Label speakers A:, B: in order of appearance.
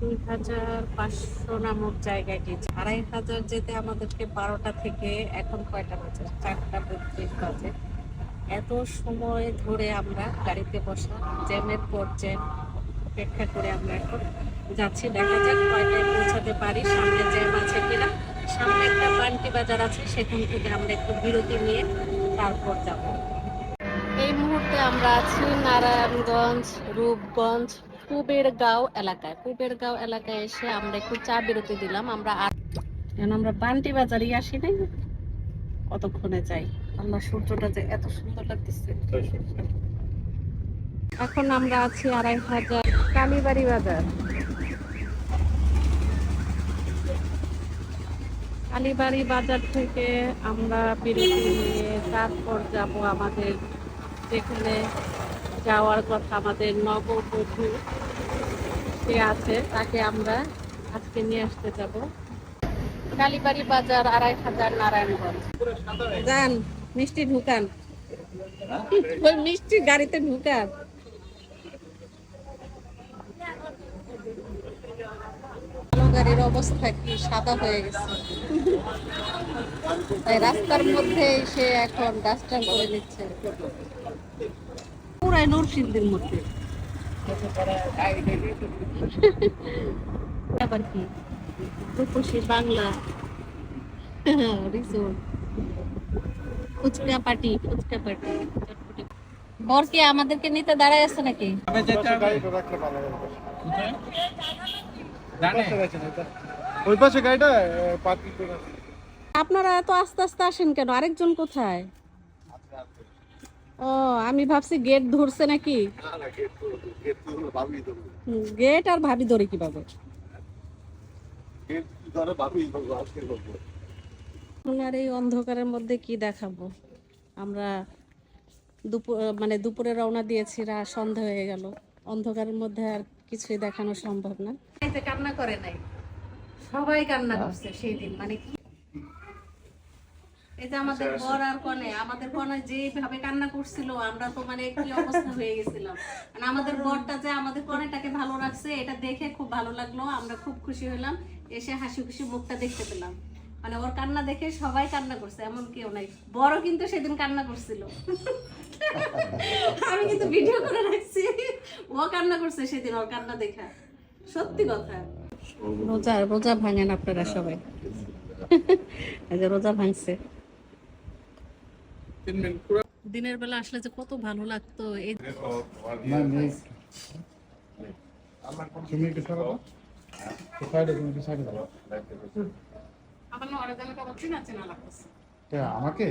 A: দুই হাজার পাঁচশো নামক জায়গাটি আড়াই হাজার যেতে আমাদেরকে বারোটা থেকে এখন কয়টা বাজে? চারটা বত্রিশ বাজে। এত সময় ধরে আমরা গাড়িতে বসা, জ্যামের পর জ্যাম অপেক্ষা করে আমরা এখন যাচ্ছি। দেখা যাক কয়টায় পৌঁছাতে পারি, সামনে জ্যাম আছে কিনা। সামনে একটা বান্টি বাজার আছে, সেখান থেকে আমরা একটু বিরতি নিয়ে তারপর যাব। এই মুহূর্তে আমরা আছি নারায়ণগঞ্জ, রূপগঞ্জ কুবের গাঁও এলাকায়। কুবের গাঁও এলাকায় এসে আমরা একটু চা বিরতি দিলাম। আমরা আর এখন আমরা বান্টি বাজারই আসি নাই? কতক্ষণে যাই? আমরা সূর্যটা যে এত সুন্দর লাগতেছে। এখন আমরা আছি আড়াই হাজার কালীবাড়ি বাজার। কালীবাড়ি বাজার থেকে আমরা বিরতি নিয়ে তারপর যাব আমাদের যেখানে যাওয়ার কথা আমাদের নববধূ সে আছে তাকে আমরা আজকে নিয়ে আসতে যাব। কালীবাড়ি বাজার আড়াই হাজার নারায়ণগঞ্জ। যান মিষ্টি ঢুকান। ওই মিষ্টি গাড়িতে ঢুকান। গাড়ির অবস্থা কি সাদা হয়ে গেছে। তাই রাস্তার মধ্যে সে এখন ডাস্টার করে নিচ্ছে। পুরাই নরসিংদীর মধ্যে। আবার কি? Rupashi Bangla. Resort. Fuchka party fuchka party. Chotpoti বর কি আমাদেরকে নিতে দাঁড়ায় আছে নাকি?
B: ওই পাশে গাড়িটা পার্কিং
A: আপনারা এত আস্তে আস্তে আসেন কেন? আরেকজন কোথায়? ও আমি ভাবছি গেট ধরছে নাকি? গেট আর ভাবি ধরে কীভাবে? ওনার এই অন্ধকারের মধ্যে কি দেখাবো? আমরা দুপুর মানে দুপুরে রওনা দিয়েছি রা সন্ধ্যা হয়ে গেল। অন্ধকারের মধ্যে আর কিছুই দেখানো সম্ভব না। কান্না করে নাই। সবাই কান্না করছে সেই দিন মানে কি এই যে আমাদের বর আর কনে আমাদের কনে যেভাবে কান্না করছিল আমরা তো মানে কি অবস্থা হয়ে গেছিলাম। মানে আমাদের বরটা যে আমাদের কনেটাকে ভালো রাখছে এটা দেখে খুব ভালো লাগল আমরা খুব খুশি হলাম এসে হাসি খুশি মুখটা দেখতে পেলাম। মানে ওর কান্না দেখে সবাই কান্না করছে এমন কেউ নাই। বড় কিন্তু সেদিন কান্না করছিল। আমি কিন্তু ভিডিও করে রাখছি। ও কান্না করছে সেদিন ওর কান্না দেখা। সত্যি কথা। রোজা রোজা ভাঙেন আপনারা সবাই। রোজা ভাঙছে। দিনের বেলা আসলে যে কত ভালো লাগতো এই
B: আমাকে?